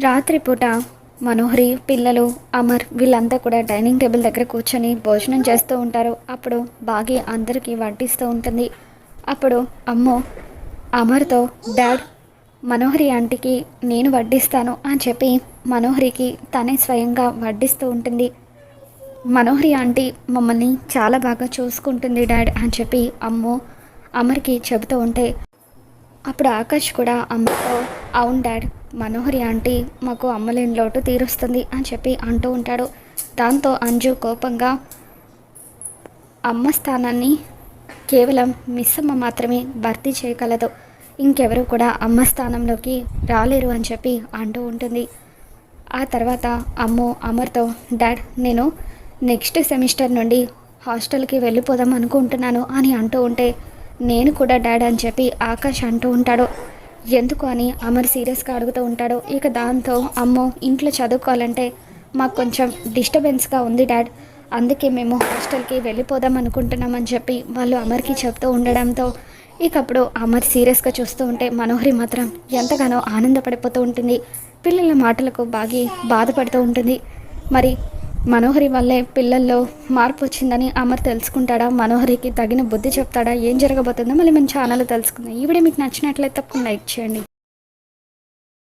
రాత్రిపూట మనోహరి పిల్లలు అమర్ వీళ్ళంతా కూడా డైనింగ్ టేబుల్ దగ్గర కూర్చొని భోజనం చేస్తూ ఉంటారు. అప్పుడు బాగి అందరికీ వడ్డిస్తూ ఉంటుంది. అప్పుడు అమ్మో అమర్తో డాడ్ మనోహరి ఆంటీకి నేను వడ్డిస్తాను అని చెప్పి మనోహరికి తనే స్వయంగా వడ్డిస్తూ ఉంటుంది. మనోహరి ఆంటీ మమ్మల్ని చాలా బాగా చూసుకుంటుంది డాడ్ అని చెప్పి అమ్మో అమర్కి చెబుతూ ఉంటే అప్పుడు ఆకాష్ కూడా అమ్మతో అవును డాడ్ మనోహరి ఆంటీ మాకు అమ్మలేని లోటు తీరుస్తుంది అని చెప్పి అంటూ ఉంటాడు. దాంతో అంజు కోపంగా అమ్మ స్థానాన్ని కేవలం మిస్ అమ్మ మాత్రమే భర్తీ చేయగలదు. ఇంకెవరు కూడా అమ్మ స్థానంలోకి రాలేరు అని చెప్పి అంటూ ఉంటుంది. ఆ తర్వాత అమ్ము అమర్తో డాడ్ నేను నెక్స్ట్ సెమిస్టర్ నుండి హాస్టల్కి వెళ్ళిపోదాం అనుకుంటున్నాను అని అంటూ ఉంటే నేను కూడా డాడ్ అని చెప్పి ఆకాష్ అంటూ ఉంటాడు. ఎందుకు అని అమర్ సీరియస్గా అడుగుతూ ఉంటాడు. ఇక దాంతో అమ్మో ఇంట్లో చదువుకోవాలంటే మాకు కొంచెం డిస్టర్బెన్స్గా ఉంది డాడ్. అందుకే మేము హాస్టల్కి వెళ్ళిపోదాం అనుకుంటున్నామని చెప్పి వాళ్ళు అమర్కి చెప్తూ ఉండడంతో ఇక అప్పుడు అమర్ సీరియస్గా చూస్తూ ఉంటే మనోహరి మాత్రం ఎంతగానో ఆనందపడిపోతూ ఉంటుంది. పిల్లల మాటలకు బాగి బాధపడుతూ ఉంటుంది. మరి మనోహరి వల్లే పిల్లల్లో మార్పు వచ్చిందని అమర్ తెలుసుకుంటాడా? మనోహరికి తగిన బుద్ధి చెప్తాడా? ఏం జరగబోతుందో మళ్ళీ మన ఛానల్ తెలుసుకుందాం. ఈ వీడియో మీకు నచ్చినట్లయితే తప్పకుండా లైక్ చేయండి.